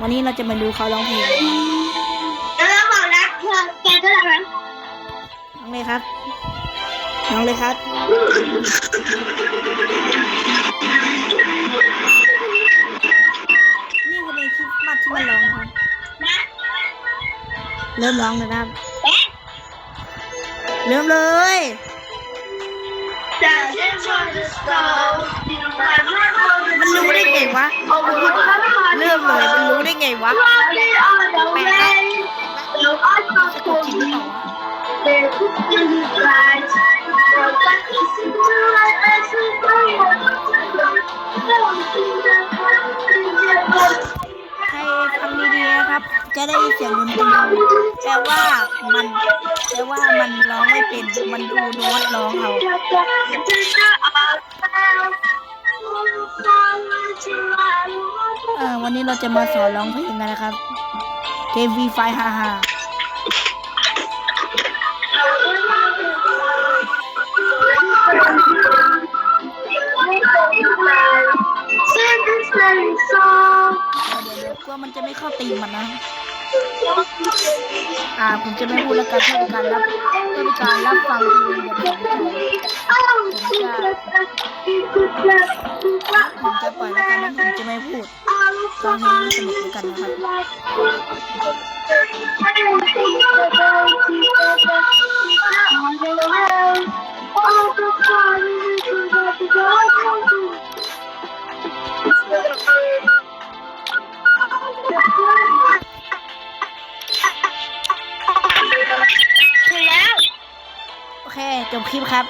วันนี้เราจะมาดูเขาร้องเพลงแล้วเราบอกรักเธอแกก็รักนะน้องเลยครับ น้องเลยครับ นี่คือเพลงคริสต์มาสที่มันร้องนะครับนะเริ่มร้องเลยนะครับแบ๊ะเริ่มเลยแต่เช่นชอบจะสตอร์มันรู้ได้ไงวะ เริ่มเลยมันรู้ ได้ไงวะแปลกสะกดจิตหรือเปล่าวะใครฟังดีๆนะครับ จะได้ยินเสียงดนตรีแปลว่ามันแปลว่ามันร้องไม่เป็น มันดูโน้ตร้องเอา ออวันนี้เราจะมาสอนร้องเพลงกันนะครับเกม V5 ฮ่าฮ่าเดี๋ยวเดี๋ยวกลัวมันจะไม่เข้าตีมมันนะ อ่าผมจะไม่พูดแล้วกันเพื่อเป็นการรับเพื่อเป็นการรับฟังเพลงแบบผมจะปล่อยแล้วกันนะผมจะไม่พูด ฟังเพลงให้สนุกแล้วกันนะครับโอเค จบคลิปครับ